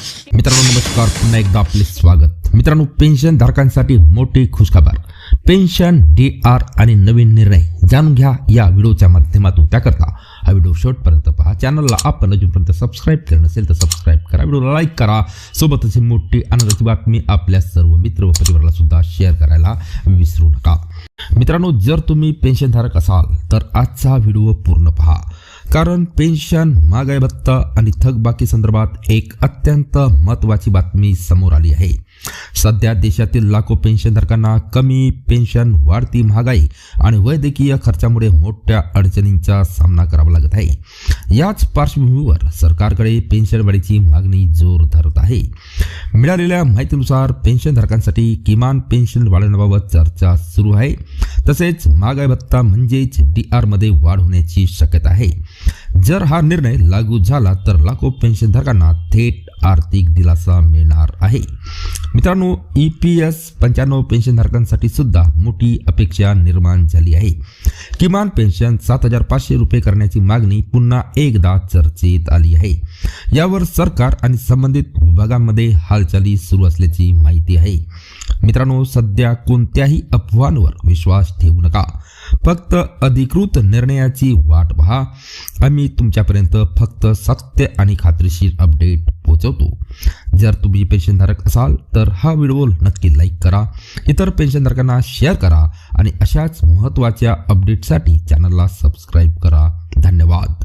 मित्रांनो नमस्कार. पुन्हा एकदा आपले स्वागत. मित्रांनो पेन्शन धारकांसाठी मोठी खुशखबर. पेन्शन डी आर आणि नवीन निर्णय जाणून घ्या या व्हिडिओच्या माध्यमातून. त्याकरता हा व्हिडिओ शेवटपर्यंत पहा. चॅनलला आपण अजूनपर्यंत सबस्क्राईब केलं नसेल तर सबस्क्राईब करा. व्हिडिओला लाईक करा. सोबतच ही मोठी आनंदाची बातमी आपल्या सर्व मित्र व परिवाराला सुद्धा शेअर करायला विसरू नका. मित्रांनो जर तुम्ही पेन्शनधारक असाल तर आजचा व्हिडिओ पूर्ण पहा. कारण पेन्शन महागाई भत्ता आणि थकबाकी संदर्भात एक अत्यंत महत्त्वाची बातमी समोर आली आहे. सध्या देशातील लाखो पेन्शनधारकांना कमी पेन्शन वाढती महागाई आणि वैद्यकीय खर्चामुळे मोठ्या अडचणींचा सामना करावा लागत आहे. याच पार्श्वभूमीवर सरकारकडे पेन्शन वाढीची मागणी जोर धरत आहे. मिळालेल्या माहितीनुसार पेन्शनधारकांसाठी किमान पेन्शन वाढवण्याबाबत चर्चा सुरू आहे. तसेच महागाई भत्ता म्हणजेच डी आरमध्ये वाढ होण्याची शक्यता आहे. जर हा निर्णय लागू झाला तर लाखो पेन्शनधारकांना थेट आर्थिक दिलासा मिळणार आहे. मित्रांनो ई पी एस पंच्याण्णव पेन्शनधारकांसाठी सुद्धा मोठी अपेक्षा निर्माण झाली आहे. किमान पेन्शन सात हजार पाचशे रुपये करण्याची मागणी पुन्हा एकदा चर्चेत आली आहे. यावर सरकार आणि संबंधित विभागांमध्ये हालचाली सुरू असल्याची माहिती आहे. मित्रांनो सध्या कोणत्याही अफवांवर विश्वास ठेवू नका. फक्त अधिकृत निर्णयाची वाट पहा. आम्ही मी तुमच्यापर्यंत फक्त सत्य आणि खात्रीशीर अपडेट पोहोचवतो. जर तुम्ही पेन्शनधारक असाल तर हा व्हिडिओ नक्की लाईक करा. इतर पेन्शनधारकांना शेअर करा आणि अशाच महत्त्वाच्या अपडेटसाठी चॅनलला सबस्क्राईब करा. धन्यवाद.